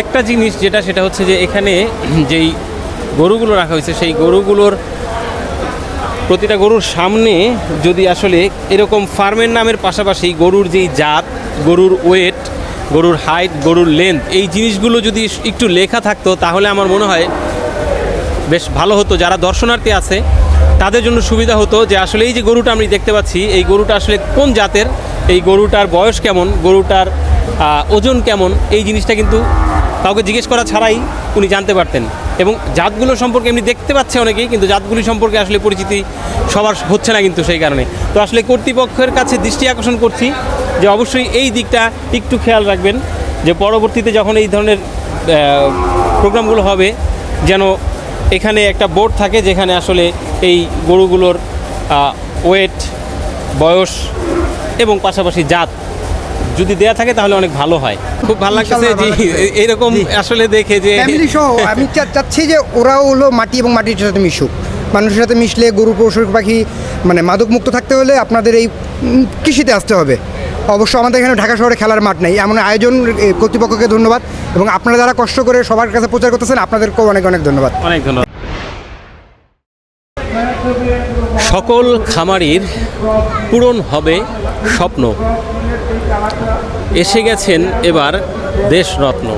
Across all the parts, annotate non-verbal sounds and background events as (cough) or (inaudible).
একটা জিনিস যেটা, সেটা হচ্ছে যে এখানে যেই গরুগুলো রাখা হয়েছে, সেই গরুগুলোর প্রতিটা গরুর সামনে যদি আসলে এরকম ফার্মের নামের পাশাপাশি গরুর যেই জাত, গরুর ওয়েট গরুর হাইট গরুর লেন্থ এই জিনিসগুলো যদি একটু লেখা থাকতো, তাহলে আমার মনে হয় বেশ ভালো হতো। যারা দর্শনার্থী আছে, তাদের জন্য সুবিধা হতো যে আসলে এই যে গরুটা আমি দেখতে পাচ্ছি, এই গরুটা আসলে কোন জাতের, এই গরুটার বয়স কেমন, গরুটার ওজন কেমন, এই জিনিসটা কিন্তু কাউকে জিজ্ঞেস করা ছাড়াই উনি জানতে পারতেন। এবং জাতগুলো সম্পর্কে এমনি দেখতে পাচ্ছে অনেকেই, কিন্তু জাতগুলি সম্পর্কে আসলে পরিচিতি সবার হচ্ছে না কিন্তু সেই কারণে। তো আসলে কর্তৃপক্ষের কাছে দৃষ্টি আকর্ষণ করছি যে অবশ্যই এই দিকটা একটু খেয়াল রাখবেন যে পরবর্তীতে যখন এই ধরনের প্রোগ্রামগুলো হবে, যেন এখানে একটা বোর্ড থাকে যেখানে আসলে এই গরুগুলোর ওয়েট বয়স এবং পাশাপাশি জাত যদি দেয়া থাকে তাহলে অনেক ভালো হয়। খুব ভালো লাগছে যে এরকম আসলে দেখে যে ফ্যামিলি সহ আমি চাচ্ছি যে ওরাও হলো মাটি এবং মাটির সাথে মিশুক। মানুষের সাথে মিশলে গরু পশু পাখি মানে মাদক মুক্ত থাকতে হলে আপনাদের এই কৃষিতে আসতে হবে। অবশ্য আমাদের এখানে ঢাকা শহরে খেলার মাঠ নেই। এমন আয়োজন কর্তৃপক্ষকে ধন্যবাদ এবং আপনারা যারা কষ্ট করে সবার কাছে প্রচার করতেছেন আপনাদেরকেও অনেক অনেক ধন্যবাদ। অনেক ধন্যবাদ। সকল খামারির পূরণ হবে স্বপ্ন। এসে গেছেন এবার দেশরত্ন।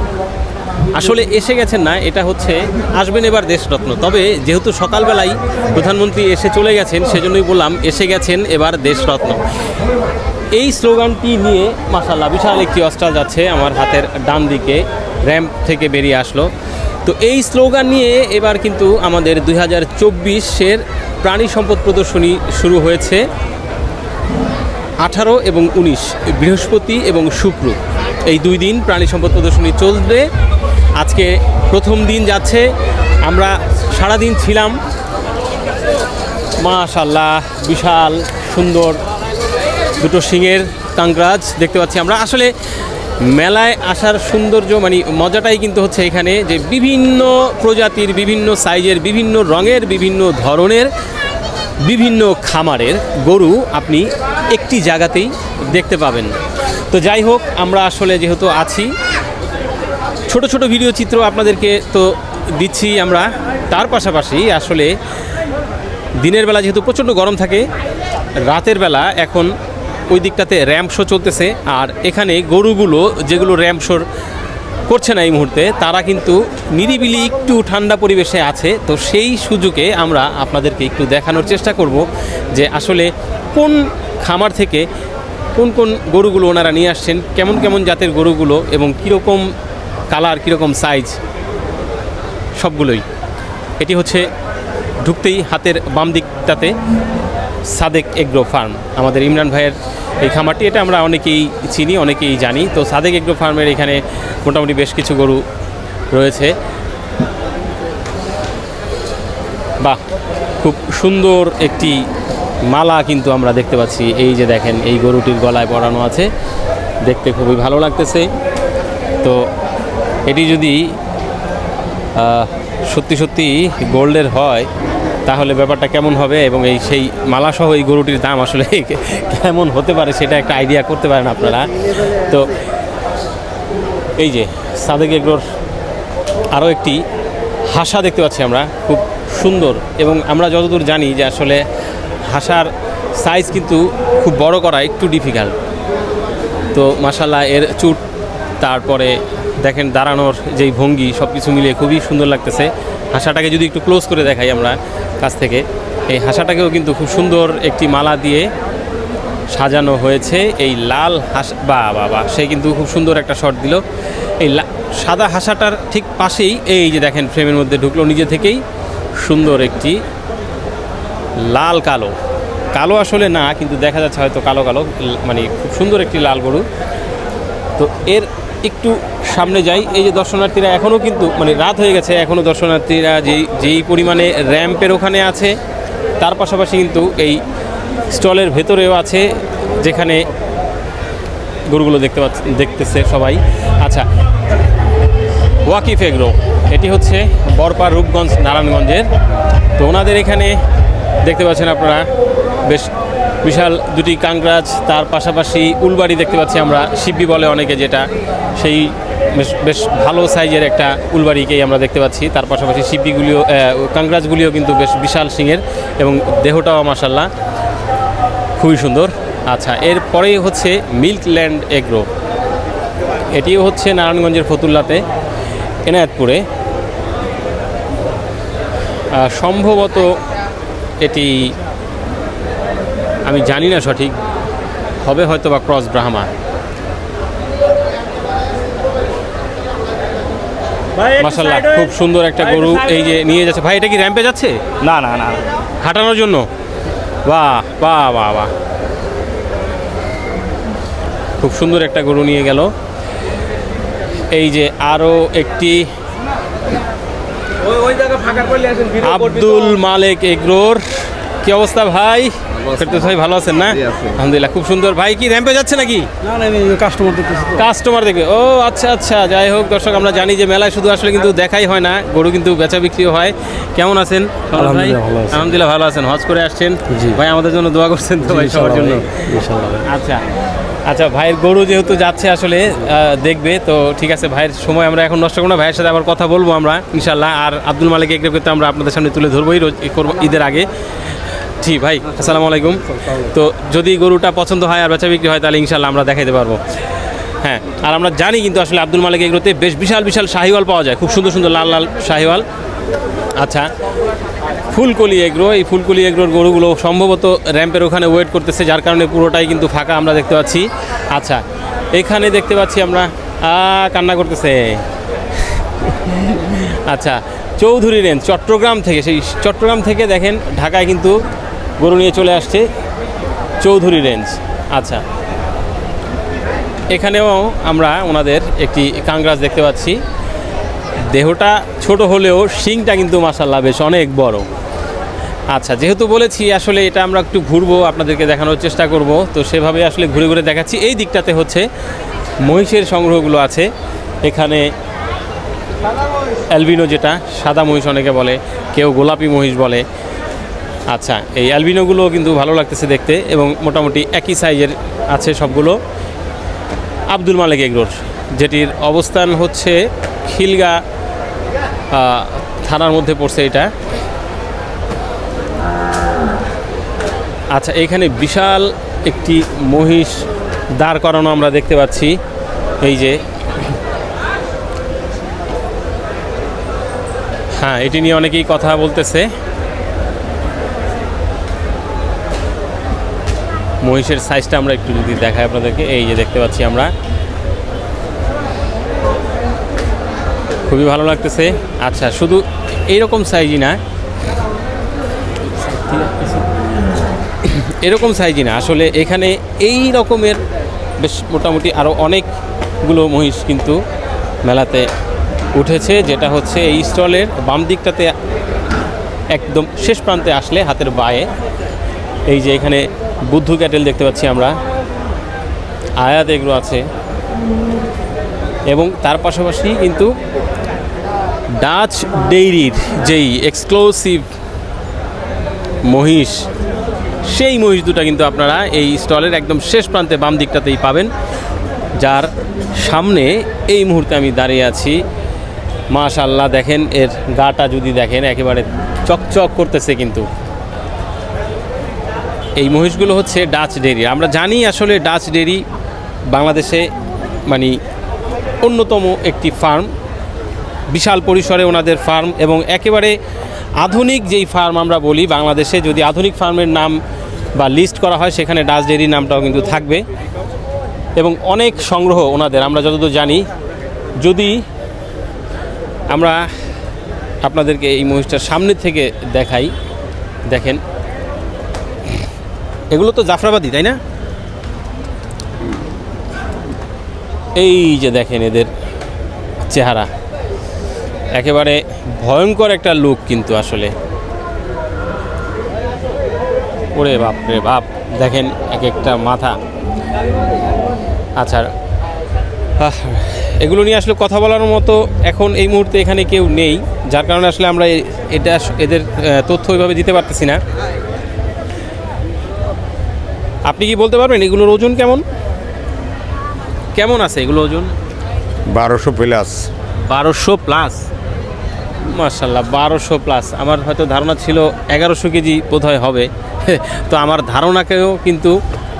আসলে এসে গেছেন না, এটা হচ্ছে আসবেন এবার দেশরত্ন। তবে যেহেতু সকালবেলায় প্রধানমন্ত্রী এসে চলে গেছেন, সেজন্যই বললাম এসে গেছেন এবার দেশরত্ন। এই স্লোগানটি নিয়ে মাসাল্লাহ বিশাল একটি অস্ট্রাল যাচ্ছে আমার হাতের ডান দিকে, র্যাম্প থেকে বেরিয়ে আসলো। তো এই স্লোগান নিয়ে এবার কিন্তু আমাদের দুই হাজার চব্বিশের প্রাণী সম্পদ প্রদর্শনী শুরু হয়েছে। আঠারো এবং উনিশ, বৃহস্পতি এবং শুক্র। এই দুই দিন প্রাণী সম্পদ প্রদর্শনী চলবে। আজকে প্রথম দিন যাচ্ছে। আমরা সারাদিন ছিলাম। মাশাল্লাহ বিশাল, সুন্দর দুটো সিংয়ের কাংরাজ দেখতে পাচ্ছি আমরা। আসলে মেলায় আসার সৌন্দর্য মানে মজাটাই কিন্তু হচ্ছে এখানে যে বিভিন্ন প্রজাতির, বিভিন্ন সাইজের, বিভিন্ন রঙের, বিভিন্ন ধরনের, বিভিন্ন খামারের গরু আপনি একটি জায়গাতেই দেখতে পাবেন। তো যাই হোক, আমরা আসলে যেহেতু আছি, ছোট ছোট ভিডিও চিত্র আপনাদেরকে তো দিচ্ছি আমরা। তার পাশাপাশি আসলে দিনের বেলা যেহেতু প্রচণ্ড গরম থাকে, রাতের বেলা এখন ওই দিকটাতে র্যাম্প শো চলতেছে। আর এখানে গরুগুলো যেগুলো র্যাম্প শোর করছে না এই মুহূর্তে, তারা কিন্তু নিরিবিলি একটু ঠান্ডা পরিবেশে আছে। তো সেই সুযোগে আমরা আপনাদেরকে একটু দেখানোর চেষ্টা করব যে আসলে কোন খামার থেকে কোন কোন গরুগুলো ওনারা নিয়ে আসছেন, কেমন কেমন জাতের গরুগুলো এবং কীরকম কালার, কীরকম সাইজ সবগুলোই। এটি হচ্ছে ঢুকতেই হাতের বাম দিকটাতে সাদেক এগ্রো ফার্ম। আমাদের ইমরান ভাইয়ের এই খামারটি, এটা আমরা অনেকেই চিনি, অনেকেই জানি। তো সাদেক এগ্রো ফার্মের এখানে মোটামুটি বেশ কিছু গরু রয়েছে। বাহ, খুব সুন্দর একটি মালা কিন্তু আমরা দেখতে পাচ্ছি। এই যে দেখেন, এই গরুটির গলায় পরানো আছে। দেখতে খুবই ভালো লাগতেছে। তো এটি যদি সত্যি সত্যি গোল্ডের হয়, তাহলে ব্যাপারটা কেমন হবে এবং এই সেই মালাসহ এই গরুটির দাম আসলে (laughs) কেমন হতে পারে সেটা একটা আইডিয়া করতে পারেন আপনারা। তো এই যে সাদেক এগ্রোর আরও একটি হাসা দেখতে পাচ্ছি আমরা। খুব সুন্দর এবং আমরা যতদূর জানি যে আসলে হাসার সাইজ কিন্তু খুব বড় করা একটু ডিফিকাল্ট তো মাসাল্লাহ এর চুট, তারপরে দেখেন দাঁড়ানোর যেই ভঙ্গি সব কিছু মিলিয়ে খুবই সুন্দর লাগতেছে। হাসাটাকে যদি একটু ক্লোজ করে দেখাই আমরা কাছ থেকে, এই হাসাটাকেও কিন্তু খুব সুন্দর একটি মালা দিয়ে সাজানো হয়েছে। এই লাল হাস, বা বাবা সে কিন্তু খুব সুন্দর একটা শট দিল। এই সাদা হাসাটার ঠিক পাশেই এই যে দেখেন ফ্রেমের মধ্যে ঢুকলো, নিজে থেকেই সুন্দর একটি লাল কালো। কালো আসলে না, কিন্তু দেখা যাচ্ছে হয়তো কালো কালো মানে খুব সুন্দর একটি লাল গরু। তো এর একটু সামনে যাই, এই যে দর্শনার্থীরা এখনও কিন্তু মানে রাত হয়ে গেছে এখনও দর্শনার্থীরা যেই যেই পরিমাণে র্যাম্পের ওখানে আছে, তার পাশাপাশি কিন্তু এই স্টলের ভেতরেও আছে, যেখানে গরুগুলো দেখতে পাচ্ছে, দেখতেছে সবাই। আচ্ছা ওয়াকিফ এগ্রো, এটি হচ্ছে বরপা রূপগঞ্জ, নারায়ণগঞ্জের। তো ওনাদের এখানে দেখতে পাচ্ছেন আপনারা বেশ বিশাল দুটি কাংরাজ তার পাশাপাশি উলবাড়ি দেখতে পাচ্ছি আমরা। শিববি বলে অনেকে যেটা, সেই বেশ বেশ ভালো সাইজের একটা উলবাড়িকেই আমরা দেখতে পাচ্ছি। তার পাশাপাশি শিপিগুলিও কাংরাজগুলিও কিন্তু বেশ বিশাল সিংয়ের এবং দেহটাও মাসাল্লাহ খুবই সুন্দর। আচ্ছা এরপরেই হচ্ছে মিল্ক ল্যান্ড এগ্রো। এটিও হচ্ছে নারায়ণগঞ্জের ফতুল্লাতে এনায়েতপুরে সম্ভবত এটি আমি জানি না সঠিক হবে হয়তো বা ক্রস ব্রাহ্মা। মাসাল্লাহ খুব সুন্দর একটা গরু এই যে নিয়ে যাচ্ছে। ভাই এটা কি র্যাম্পে যাচ্ছে? না না না। হাঁটানোর জন্য? বাহ বাহ বাহ বাহ। খুব সুন্দর একটা গরু নিয়ে গেল। এই যে আরও একটি আব্দুল মালেক এগ্রোর। কি অবস্থা ভাই? ফেরদৌস ভাই ভালো আছেন না? আলহামদুলিল্লাহ খুব সুন্দর। ভাই কি র্যাম্পে যাচ্ছে নাকি? কাস্টমার কাস্টমার দেখবে। ও আচ্ছা আচ্ছা যাই হোক দর্শক আমরা জানি যে মেলায় শুধু আসলে কিন্তু দেখাই হয় না গরু কিন্তু বেচা বিক্রিও হয়। কেমন আছেন? আলহামদুলিল্লাহ, ভালো আছেন। হজ করে আসছেন? জি। ভাই আমাদের জন্য দোয়া করছেন তো ভাই সবার জন্য। আচ্ছা আচ্ছা ভাইয়ের গরু যেহেতু যাচ্ছে আসলে দেখবে তো ঠিক আছে ভাইয়ের সময় আমরা এখন নষ্ট করব না। ভাইয়ের সাথে আবার কথা বলব আমরা ইনশাল্লাহ আর আব্দুল মালিক এগ্রেপকে তো আমরা আপনাদের সামনে তুলে ধরবোই রোজ করব ঈদের আগে। জি, ভাই, আসসালামু আলাইকুম। তো যদি গরুটা পছন্দ হয় আর বেচা বিক্রি হয়, তাহলে ইনশাল্লাহ আমরা দেখাইতে পারব। হ্যাঁ আর আমরা জানি কিন্তু আসলে আব্দুল মালিক এগুলোতে বেশ বিশাল বিশাল শাহিওয়াল পাওয়া যায়। খুব সুন্দর সুন্দর লাল লাল শাহিওয়াল। আচ্ছা ফুলকলি এগ্রো, এই ফুলকলি এগ্রোর গরুগুলো সম্ভবত র্যাম্পের ওখানে ওয়েট করতেছে, যার কারণে পুরোটাই কিন্তু ফাঁকা আমরা দেখতে পাচ্ছি। আচ্ছা এখানে দেখতে পাচ্ছি আমরা কান্না করতেছে। আচ্ছা চৌধুরী রেঞ্জ, চট্টগ্রাম থেকে, সেই চট্টগ্রাম থেকে দেখেন, ঢাকায় কিন্তু গরু নিয়ে চলে আসছে চৌধুরী রেঞ্জ। আচ্ছা। এখানেও আমরা ওনাদের একটি কাংরাজ দেখতে পাচ্ছি। দেহটা ছোট হলেও শিংটা কিন্তু মাসাল্লাহ বেশ অনেক বড়। আচ্ছা যেহেতু বলেছি আসলে এটা আমরা একটু ঘুরবো, আপনাদেরকে দেখানোর চেষ্টা করব, তো সেভাবে আসলে ঘুরে ঘুরে দেখাচ্ছি। এই দিকটাতে হচ্ছে মহিষের সংগ্রহগুলো আছে। এখানে অ্যালবিনো যেটা, সাদা মহিষ অনেকে বলে, কেউ গোলাপি মহিষ বলে। আচ্ছা এই অ্যালবিনোগুলো কিন্তু ভালো লাগতেছে দেখতে এবং মোটামুটি একই সাইজের আছে সবগুলো। আব্দুল মালিক এগ্রোর, যেটির অবস্থান হচ্ছে খিলগা থানার মধ্যে পড়ছে এটা। আচ্ছা এখানে বিশাল একটি মহিষ দাঁড় করানো আমরা দেখতে পাচ্ছি। এই যে হ্যাঁ এটি নিয়ে অনেকেই কথা বলতেছে। মহিষের সাইজটা আমরা একটু যদি দেখাই আপনাদেরকে, এই যে দেখতে পাচ্ছি আমরা। খুবই ভালো লাগতেছে। আচ্ছা শুধু এইরকম সাইজই না। এরকম সাইজই না, আসলে এখানে এই রকমের বেশ মোটামুটি আরও অনেকগুলো মহিষ কিন্তু মেলাতে উঠেছে, যেটা হচ্ছে এই স্টলের বাম দিকটাতে একদম শেষ প্রান্তে আসলে হাতের বায়ে। এই যে এখানে বুদ্ধ ক্যাটেল দেখতে পাচ্ছি আমরা। আয়াত এগুলো আছে। এবং তার পাশাপাশি কিন্তু ডাচ ডেইরির যেই এক্সক্লুসিভ মহিষ, সেই মহিষ দুটা কিন্তু আপনারা এই স্টলের একদম শেষ প্রান্তে বাম দিকটাতেই পাবেন। যার সামনে এই মুহূর্তে আমি দাঁড়িয়ে আছি। মাশাল্লাহ দেখেন এর গাটা যদি দেখেন, একেবারে চকচক করতেছে কিন্তু। এই মহিষগুলো হচ্ছে ডাচ ডেরি আমরা জানি আসলে ডাচ ডেরি বাংলাদেশে মানে অন্যতম একটি ফার্ম বিশাল পরিসরে ওনাদের ফার্ম এবং একেবারে আধুনিক যেই ফার্ম আমরা বলি, বাংলাদেশে যদি আধুনিক ফার্মের নাম বা লিস্ট করা হয়, সেখানে ডাচ ডেরি নামটাও কিন্তু থাকবে। এবং অনেক সংগ্রহ ওনাদের, আমরা যতদূর জানি। যদি আমরা আপনাদেরকে এই মহিষটার সামনে থেকে দেখাই, দেখেন। এগুলো তো জাফরাবাদি, তাই না? এই যে দেখেন এদের চেহারা। একেবারে ভয়ঙ্কর একটা লুক কিন্তু আসলে। ওরে বাপ রে বাপ, দেখেন এক একটা মাথা। আচ্ছা এগুলো নিয়ে আসলে কথা বলার মতো এখন এই মুহূর্তে এখানে কেউ নেই, যার কারণে আসলে আমরা এটা এদের তথ্য ওইভাবে দিতে পারতেছি না। আপনি কি বলতে পারবেন? এগুলোর ওজন কেমন? কেমন আছে এগুলো ওজন? বারোশো প্লাস বারোশো প্লাস মার্শাল্লাহ বারোশো প্লাস আমার হয়তো ধারণা ছিল এগারোশো কেজি বোধহয় হবে। (laughs) তো আমার ধারণাকেও কিন্তু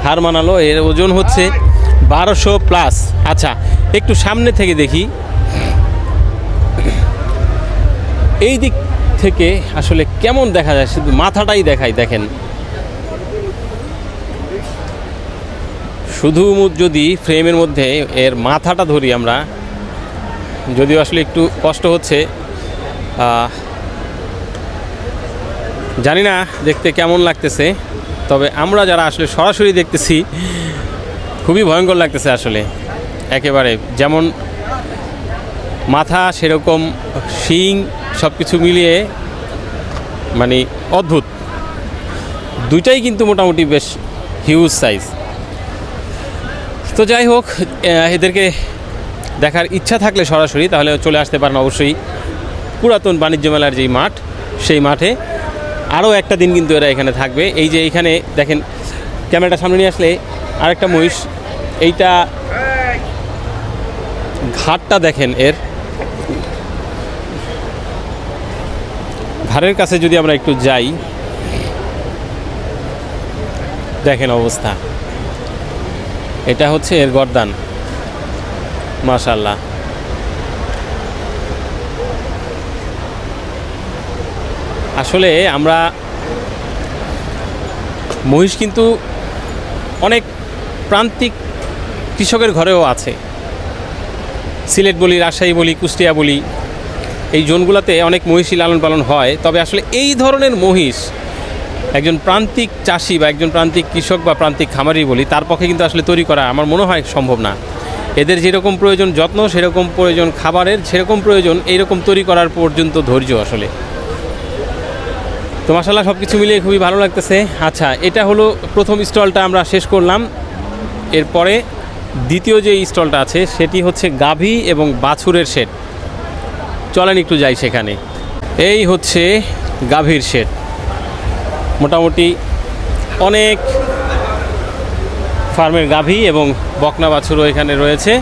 হার মানালো এর ওজন হচ্ছে বারোশো প্লাস আচ্ছা একটু সামনে থেকে দেখি। এই দিক থেকে আসলে কেমন দেখা যায়? শুধু মাথাটাই দেখাই দেখেন। শুধু যদি ফ্রেমের মধ্যে এর মাথাটা ধরি আমরা, যদিও আসলে একটু কষ্ট হচ্ছে জানি না দেখতে কেমন লাগতেছে, তবে আমরা যারা আসলে সরাসরি দেখতেছি, খুবই ভয়ঙ্কর লাগতেছে আসলে, একেবারে যেমন মাথা সেরকম, শিং সব কিছু মিলিয়ে মানে অদ্ভুত, দুইটাই কিন্তু মোটামুটি বেশ হিউজ সাইজ তো যাই হোক এদেরকে দেখার ইচ্ছা থাকলে সরাসরি, তাহলে চলে আসতে পারেন অবশ্যই পুরাতন বাণিজ্য মেলার যেই মাঠ, সেই মাঠে। আরও একটা দিন কিন্তু এরা এখানে থাকবে। এই যে এইখানে দেখেন, ক্যামেরাটা সামনে নিয়ে আসলে আরেকটা মহিষ। এইটা ঘাটটা দেখেন এর। ঘাড়ের কাছে যদি আমরা একটু যাই, দেখেন অবস্থা। এটা হচ্ছে এর গরদান। মাশাল্লাহ আসলে আমরা মহিষ কিন্তু অনেক প্রান্তিক কৃষকের ঘরেও আছে। সিলেট বলি, রাজশাহী বলি, কুষ্টিয়া বলি, এই জোনগুলোতে অনেক মহিষী লালন পালন হয়। তবে আসলে এই ধরনের মহিষ একজন প্রান্তিক চাষি বা একজন প্রান্তিক কৃষক বা প্রান্তিক খামারি বলি, তার পক্ষে কিন্তু আসলে তৈরি করা আমার মনে হয় সম্ভব না। এদের যেরকম প্রয়োজন যত্ন, সেরকম প্রয়োজন খাবারের, সেরকম প্রয়োজন এইরকম তৈরি করার পর্যন্ত ধৈর্য আসলে। তো মাসাল্লাহ সব কিছু মিলিয়ে খুবই ভালো লাগতেছে। আচ্ছা এটা হলো প্রথম স্টলটা আমরা শেষ করলাম। এরপরে দ্বিতীয় যে স্টলটা আছে, সেটি হচ্ছে গাভী এবং বাছুরের শেড। চলেন একটু যাই সেখানে। এই হচ্ছে গাভীর শেড। মোটামুটি অনেক ফার্মের গাভী এবং বকনা বাছুরও এখানে রয়েছে।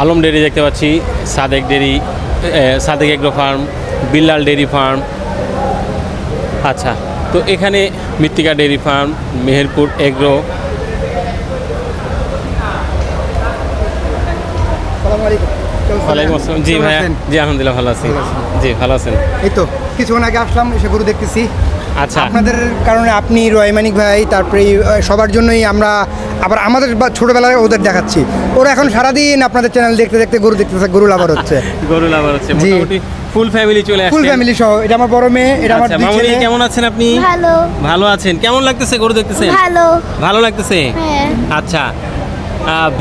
আলম ডেরি দেখতে পাচ্ছি, Sadek dairy Sadek agro farm, Billal dairy farm. আচ্ছা তো এখানে Mrittika dairy farm, Meherpur agro সালাম আলাইকুম ওয়ালাইকুম আসসালাম জি ভাইয়া জি আলহামদুলিল্লাহ ভালো আছি। জি ভালো আছেন। এই তো কিছুক্ষণ আগে আসলাম এসে গরু দেখতেছি। আচ্ছা। আপনাদের কারণে আপনি রয়মানিক ভাই তারপরে সবার জন্যই আমরা আবার আমাদের বা- ছোটবেলায় ওদের দেখাচ্ছি। ওরা এখন সারাদিন আপনাদের চ্যানেল দেখতে দেখতে গরু দেখতেছে গরু লাভার হচ্ছে। (laughs) গরু লাভার হচ্ছে। মোটামুটি ফুল ফ্যামিলি চলে আসছে। ফুল ফ্যামিলি সহ এটা আমার বড় মেয়ে এটা আমার আচ্ছা দুই ছেলে। কেমন আছেন আপনি? ভালো। ভালো আছেন। কেমন লাগতেছে গরু দেখতেছেন ভালো। ভালো লাগতেছে? হ্যাঁ। আচ্ছা।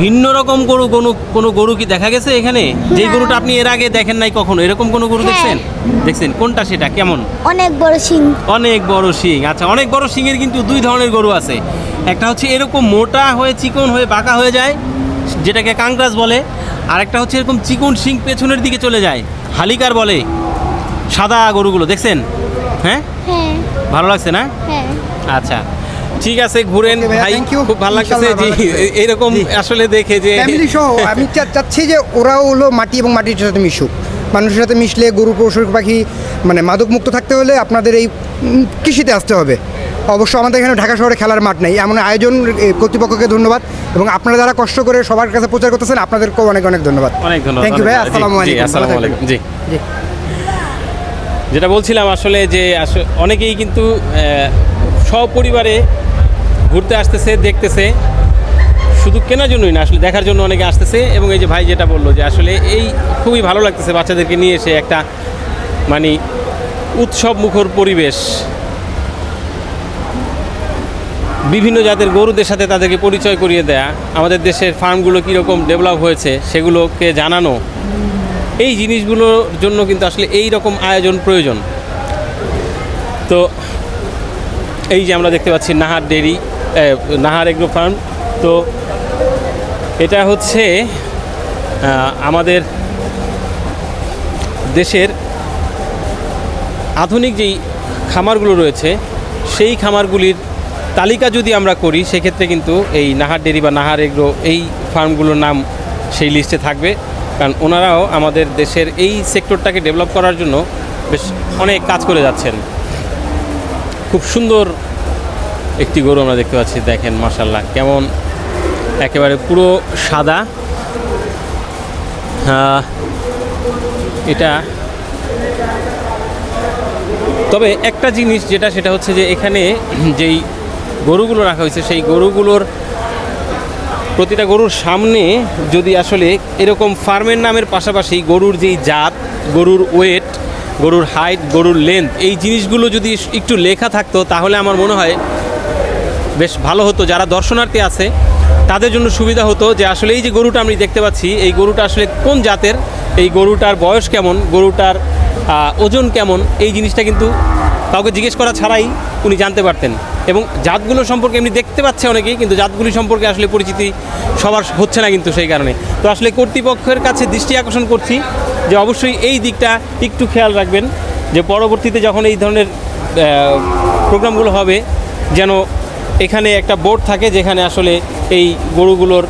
ভিন্ন রকম গরু কোনো কোনো গরু কি দেখা গেছে এখানে? যে গরুটা আপনি এর আগে দেখেন নাই কখনো? এরকম কোনো গরু হ্যাঁ। দেখছেন? দেখছেন? কোনটা সেটা? কেমন? অনেক বড় সিং অনেক বড় শিং। আচ্ছা অনেক বড় শিংয়ের কিন্তু দুই ধরনের গরু আছে। একটা হচ্ছে এরকম মোটা হয়ে চিকন হয়ে বাঁকা হয়ে যায় যেটাকে কাংরাস বলে। আর একটা হচ্ছে এরকম চিকন শিং পেছনের দিকে চলে যায়। হালিকার বলে। সাদা গরুগুলো দেখছেন? হ্যাঁ? হ্যাঁ। ভালো লাগছে না? হ্যাঁ। আচ্ছা। ঠিক আছে ঘুরেন ভাই. খুব ভালো ইনশাআল্লাহ জি লাগছে। এরকম আসলে দেখে যে ফ্যামিলি সহ আমি চাচ্ছি যে ওরাও হলো মাটি এবং মাটির সাথে মিশুক। মানুষের সাথে মিশলে গরু পশু পাখি মানে মাদক মুক্ত থাকতে হলে আপনাদের এই কৃষিতে আসতে হবে। অবশ্য আমাদের এখানে ঢাকা শহরে খেলার মাঠ নেই। এমন আয়োজন কর্তৃপক্ষকে ধন্যবাদ। এবং আপনারা যারা কষ্ট করে সবার কাছে প্রচার করতেছেন আপনাদেরকেও অনেক অনেক ধন্যবাদ। অনেক ধন্যবাদ থ্যাংক ইউ ভাই আসসালামু জি, আলাইকুম। জি। জি। যেটা বলছিলাম আসলে যে অনেকেই কিন্তু সপরিবারে ঘুরতে আসতেছে, দেখতেছে। শুধু কেনার জন্যই না, আসলে দেখার জন্য অনেকে আসতেছে এবং এই যে ভাই যেটা বলল যে আসলে এই খুবই ভালো লাগতেছে বাচ্চাদেরকে নিয়ে এসে একটা মানে উৎসব মুখর পরিবেশ। বিভিন্ন জাতের গরুদের সাথে তাদেরকে পরিচয় করিয়ে দেয়া, আমাদের দেশের ফার্মগুলো কীরকম ডেভেলপ হয়েছে সেগুলোকে জানানো, এই জিনিসগুলোর জন্য কিন্তু আসলে এই রকম আয়োজন প্রয়োজন। তো এই যে আমরা দেখতে পাচ্ছি Nahar dairy Nahar agro farm. তো এটা হচ্ছে আমাদের দেশের আধুনিক যেই খামারগুলো রয়েছে, সেই খামারগুলির তালিকা যদি আমরা করি, সেক্ষেত্রে কিন্তু এই নাহার ডেরি বা নাহার এগ্রো এই ফার্মগুলোর নাম সেই লিস্টে থাকবে। কারণ ওনারাও আমাদের দেশের এই সেক্টরটাকে ডেভেলপ করার জন্য বেশ অনেক কাজ করে যাচ্ছেন। খুব সুন্দর একটি গরু আমরা দেখতে পাচ্ছি, দেখেন মাসাল্লাহ কেমন একেবারে পুরো সাদা। এটা তবে একটা জিনিস যেটা, সেটা হচ্ছে যে এখানে যেই গরুগুলো রাখা হয়েছে, সেই গরুগুলোর প্রতিটা গরুর সামনে যদি আসলে এরকম ফার্মের নামের পাশাপাশি গরুর যেই জাত, গরুর ওয়েট, গরুর হাইট, গরুর লেন্থ, এই জিনিসগুলো যদি একটু লেখা থাকতো, তাহলে আমার মনে হয় বেশ ভালো হতো। যারা দর্শনার্থী আছে, তাদের জন্য সুবিধা হতো যে আসলে এই যে গরুটা আমি দেখতে পাচ্ছি, এই গরুটা আসলে কোন জাতের, এই গরুটার বয়স কেমন, গরুটার ওজন কেমন, এই জিনিসটা কিন্তু কাউকে জিজ্ঞেস করা ছাড়াই উনি জানতে পারতেন। এবং জাতগুলো সম্পর্কে এমনি দেখতে পাচ্ছে অনেকেই, কিন্তু জাতগুলি সম্পর্কে আসলে পরিচিতি সবার হচ্ছে না কিন্তু সেই কারণে। তো আসলে কর্তৃপক্ষের কাছে দৃষ্টি আকর্ষণ করছি যে অবশ্যই এই দিকটা একটু খেয়াল রাখবেন, যে পরবর্তীতে যখন এই ধরনের প্রোগ্রামগুলো হবে, যেন এখানে একটা বোর্ড থাকে যেখানে আসলে এই গরুগুলোর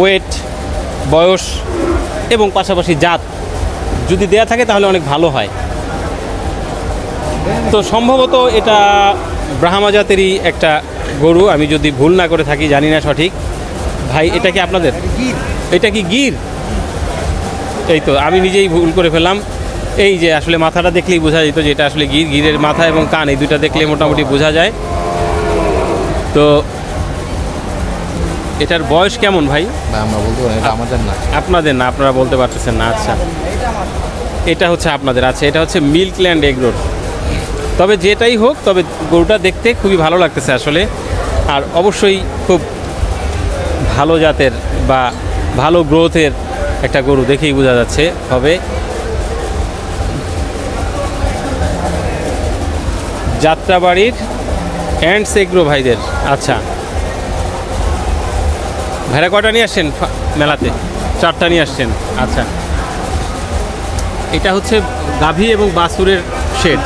ওয়েট বয়স এবং পাশাপাশি জাত যদি দেয়া থাকে তাহলে অনেক ভালো হয়। তো সম্ভবত এটা ব্রাহ্মা জাতেরই একটা গরু, আমি যদি ভুল না করে থাকি, জানি না সঠিক। ভাই, এটা কি আপনাদের? এটা কি গির? এই তো, আমি নিজেই ভুল করে ফেললাম। এই যে আসলে মাথাটা দেখলেই বোঝা যেত যে এটা আসলে গির, গিরের মাথা এবং কান, এই দুইটা দেখলে মোটামুটি বোঝা যায়। তো এটার বয়স কেমন ভাই? আমরা বলতে পারি এটা আমাদের না। আপনাদের না আপনারা বলতে পারতেছেন না আচ্ছা। এটা হচ্ছে আপনাদের আচ্ছা এটা হচ্ছে মিল্কল্যান্ড এগরোড তবে যেটাই হোক তবে গরুটা দেখতে খুবই ভালো লাগতেছে আসলে। আর অবশ্যই খুব ভালো জাতের বা ভালো গ্রোথের একটা গরু দেখেই বোঝা যাচ্ছে হবে। যাত্রাবাড়ির অ্যান্ড সেগ্রো ভাইদের। আচ্ছা। ভাইরা কটা নিয়ে আসছেন মেলাতে? চারটা নিয়ে আসছেন। আচ্ছা। এটা হচ্ছে গাভী এবং বাসুরের শেড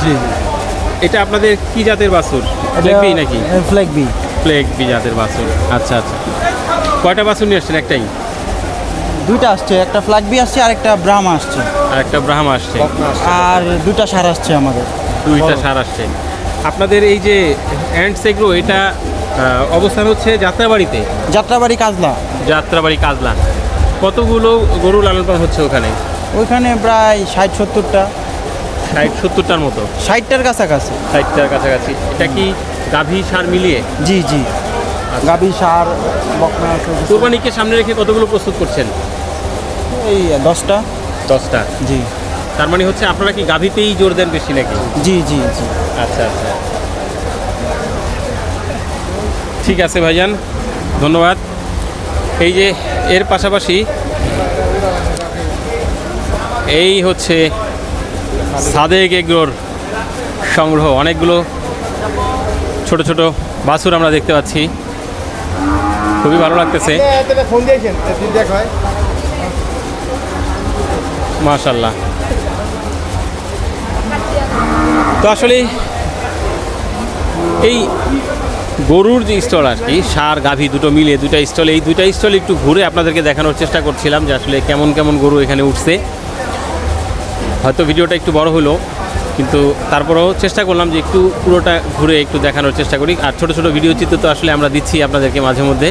এটা আপনাদের কি জাতের বাছুর প্লেগ বি নাকি? ফ্ল্যাগ বি প্লেগ বি জাতের বাসুর। আচ্ছা আচ্ছা। কয়টা বাছুর নিয়ে আসছেন একটাই? দুইটা আসছে একটা ফ্ল্যাগ বি আসছে আর একটা ব্রাহ্মা আসছে। আর একটা ব্রাহ্মা আসছে। আর দুইটা সার আসছে আমাদের। দুইটা সার আসছে। আপনাদের এই যে অ্যান্ড সেগ্রো এটা অবস্থান হচ্ছে যাত্রাবাড়িতে? যাত্রাবাড়ি কাজলা। যাত্রাবাড়ি কাজলা। কতগুলো গরু লালন পালন হচ্ছে ওখানে? ওইখানে প্রায় ষাট সত্তরটা। ষাট সত্তরটার মতো? ষাটটার কাছাকাছি। ষাটটার কাছাকাছি। এটা কি গাভী সার মিলিয়ে? জি জি। গাভী সার কোরবানিকে সামনে রেখে কতগুলো প্রস্তুত করছেন? এই দশটা। দশটা। জি। তার মানে হচ্ছে আপনারা কি গাভীতেই জোর দেন বেশি নাকি? জি জি জি। আচ্ছা আচ্ছা। ঠিক আছে ভাইজান ধন্যবাদ। এই যে এর পাশাপাশি এই হচ্ছে সাদেক এগ্রোর সংগ্রহ। অনেকগুলো ছোট ছোট বাছুর আমরা দেখতে পাচ্ছি। খুবই ভালো লাগতেছে। ফোন দিয়েছেন দেখ। মাশাল্লাহ। তো আসলে এই গরুর যে স্টল আর কি, সার, গাভী দুটো মিলে দুটা স্টল, এই দুইটা স্টল একটু ঘুরে আপনাদেরকে দেখানোর চেষ্টা করছিলাম যে আসলে কেমন কেমন গরু এখানে উঠছে। হয়তো ভিডিওটা একটু বড় হলো, কিন্তু তারপরেও চেষ্টা করলাম যে একটু পুরোটা ঘুরে একটু দেখানোর চেষ্টা করি। আর ছোট ছোট ভিডিও চিত্র তো আসলে আমরা দিচ্ছি আপনাদেরকে মাঝে মধ্যে।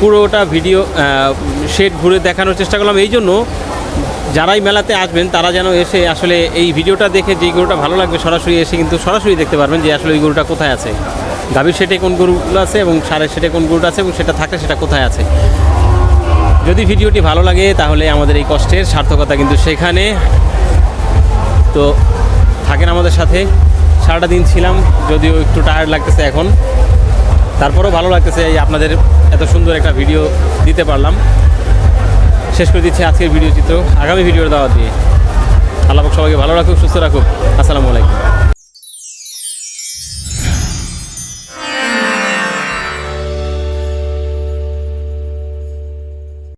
পুরোটা ভিডিও শেড ঘুরে দেখানোর চেষ্টা করলাম। এই জন্য যারাই মেলাতে আসবেন, তারা যেন এসে আসলে এই ভিডিওটা দেখে যেই গরুটা ভালো লাগবে সরাসরি এসে কিন্তু সরাসরি দেখতে পারবেন যে আসলে ওই গরুটা কোথায় আছে। গাভীর সেটে কোন গরুগুলো আছে এবং সারের সেটে কোন গরুটা আছে এবং সেটা থাকলে সেটা কোথায় আছে। যদি ভিডিওটি ভালো লাগে তাহলে আমাদের এই কষ্টের সার্থকতা কিন্তু সেখানে। তো থাকেন আমাদের সাথে। সারাটা দিন ছিলাম, যদিও একটু টায়ার্ড লাগতেছে এখন। তারপরেও ভালো লাগতেছে এই আপনাদের এত সুন্দর একটা ভিডিও দিতে পারলাম। শেষ করে দিচ্ছি আজকের ভিডিও চিত্র। আগামী ভিডিওর দাওয়া দিয়ে। আল্লাহ সবাইকে ভালো রাখুক, সুস্থ রাখুক। আসসালামু আলাইকুম।